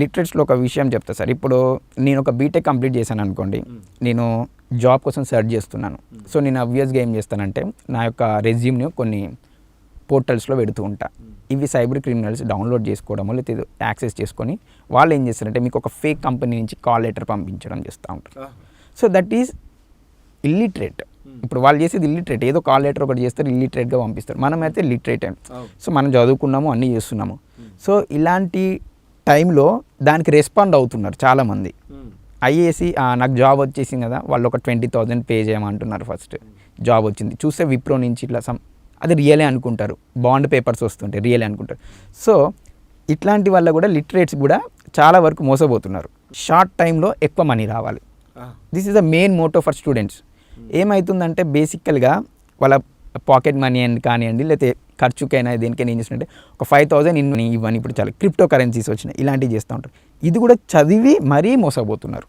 లిటరేట్స్లో ఒక విషయం చెప్తా సార్. ఇప్పుడు నేను ఒక బీటెక్ కంప్లీట్ చేశాను అనుకోండి. నేను జాబ్ కోసం సెర్చ్ చేస్తున్నాను. సో నేను అబ్వియస్గా ఏం చేస్తానంటే నా యొక్క రెజ్యూమ్ని కొన్ని పోర్టల్స్లో పెడుతూ ఉంటా. ఇవి సైబర్ క్రిమినల్స్ డౌన్లోడ్ చేసుకోవడమో లేకపోతే యాక్సెస్ చేసుకొని వాళ్ళు ఏం చేస్తారంటే మీకు ఒక ఫేక్ కంపెనీ నుంచి కాల్ లెటర్ పంపించడం చేస్తూ ఉంటారు. So that is illiterate. ఇప్పుడు వాళ్ళు చేసేది ఇల్లిటరేట్. ఏదో కాల్ లెటర్ ఒకటి చేస్తారు ఇల్లిటరేట్గా పంపిస్తారు. మనం అయితే లిటరేట్ సో మనం చదువుకున్నాము అన్నీ చేస్తున్నాము. సో ఇలాంటి టైంలో దానికి రెస్పాండ్ అవుతున్నారు చాలామంది. ఐఏసి నాకు జాబ్ వచ్చేసింది కదా వాళ్ళు ఒక ట్వంటీ థౌజండ్ పే చేయమంటున్నారు ఫస్ట్ జాబ్ వచ్చింది. చూస్తే విప్రో నుంచి ఇట్లా సమ్ అది రియలే అనుకుంటారు. బాండ్ పేపర్స్ వస్తుంటాయి రియలే అనుకుంటారు. సో ఇట్లాంటి వల్ల కూడా లిటరేట్స్ కూడా చాలా వరకు మోసపోతున్నారు. షార్ట్ టైంలో ఎక్కువ మనీ రావాలి. This is the main motto for students ఏమవుతుందంటే బేసికల్గా వాళ్ళ పాకెట్ మనీ అని కానివ్వండి లేకపోతే ఖర్చుకైనా దేనికైనా ఏం చేస్తుంటే ఒక ఫైవ్ థౌసండ్ ఇన్ని ఇవన్నీ ఇప్పుడు చాలా క్రిప్టో కరెన్సీస్ వచ్చినాయి. ఇలాంటివి చేస్తూ ఉంటారు. ఇది కూడా చదివి మరీ మోసపోతున్నారు.